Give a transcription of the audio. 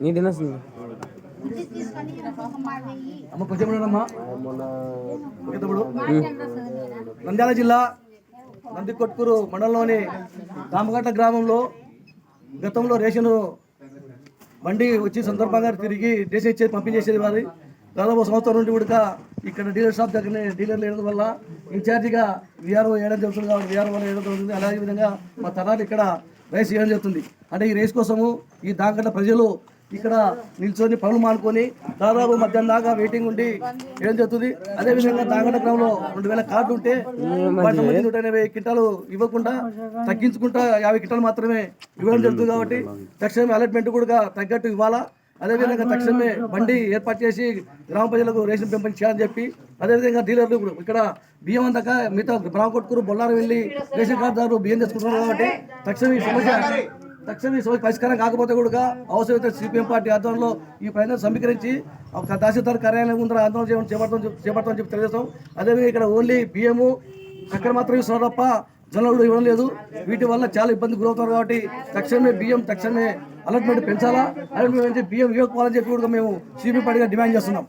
నీ అమ్మ కొంచెం ఓకే తమ్ముడు నంద్యాల జిల్లా నందికొట్కూరు మండలంలోని రామఘట్ట గ్రామంలో గతంలో రేషన్ బండి వచ్చి సందర్భంగా తిరిగి రేషన్ ఇచ్చేది పంపించేసేది వారి. దాదాపు సంవత్సరం నుండి కూడా ఇక్కడ డీలర్ షాప్ దగ్గరనే డీలర్ లేడం వల్ల ఇన్ఛార్జిగా విఆర్ఓ వేయడం జరుగుతుంది కాబట్టి విఆర్ఓ వేయడం జరుగుతుంది. అలాగే విధంగా మా తరాలు ఇక్కడ రేస్ చేయడం జరుగుతుంది. అంటే ఈ రేస్ కోసము ఈ దాంట్లో ప్రజలు ఇక్కడ నిల్చొని పనులు మానుకొని దాదాపు మధ్యాహ్నం దాకా వెయిటింగ్ ఉండి ఏం జరుగుతుంది. అదేవిధంగా దాంగట గ్రామంలో రెండు వేల కార్డు ఉంటే నూట ఎనభై కింటాలు ఇవ్వకుండా తగ్గించుకుంటా యాభై కింటాలు మాత్రమే ఇవ్వడం జరుగుతుంది కాబట్టి తక్షణమే అలాట్మెంట్ కూడా తగ్గట్టు ఇవ్వాలా? అదేవిధంగా తక్షణమే బండి ఏర్పాటు చేసి గ్రామ ప్రజలకు రేషన్ పెంపకం చేయాలని చెప్పి అదేవిధంగా డీలర్లు ఇక్కడ బియ్యం అందాక మిగతా గ్రామ బొల్లారం వెళ్ళి రేషన్ కార్డుదారులు బియ్యం తెచ్చుకుంటున్నారు కాబట్టి తక్షణం ఈ సమస్య తక్షణం ఈ సమస్య పరిష్కారం కాకపోతే కూడా అవసరమైతే సిపిఎం పార్టీ ఆధ్వర్యంలో ఈ ప్రయత్నం సమీకరించి ఒక తహసీల్దార్ కార్యాలయం ముందర ఆందోళన చేయడం చేపడతాం చేపడతామని చెప్పి తెలియజేస్తాం. అదేవిధంగా ఇక్కడ ఓన్లీ బియ్యము చక్కెర మాత్రం ఇస్తున్నారు తప్ప జనాలు ఇవ్వడం లేదు. వీటి వల్ల చాలా ఇబ్బంది గురవుతారు కాబట్టి తక్షణమే బియ్యం తక్షణమే అలాట్మెంట్ పెంచాలా? అలాట్మెంట్ పెంచి బియ్యం ఇవ్వకపోవాలని చెప్పి కూడా మేము సిపి పార్టీగా డిమాండ్ చేస్తున్నాం.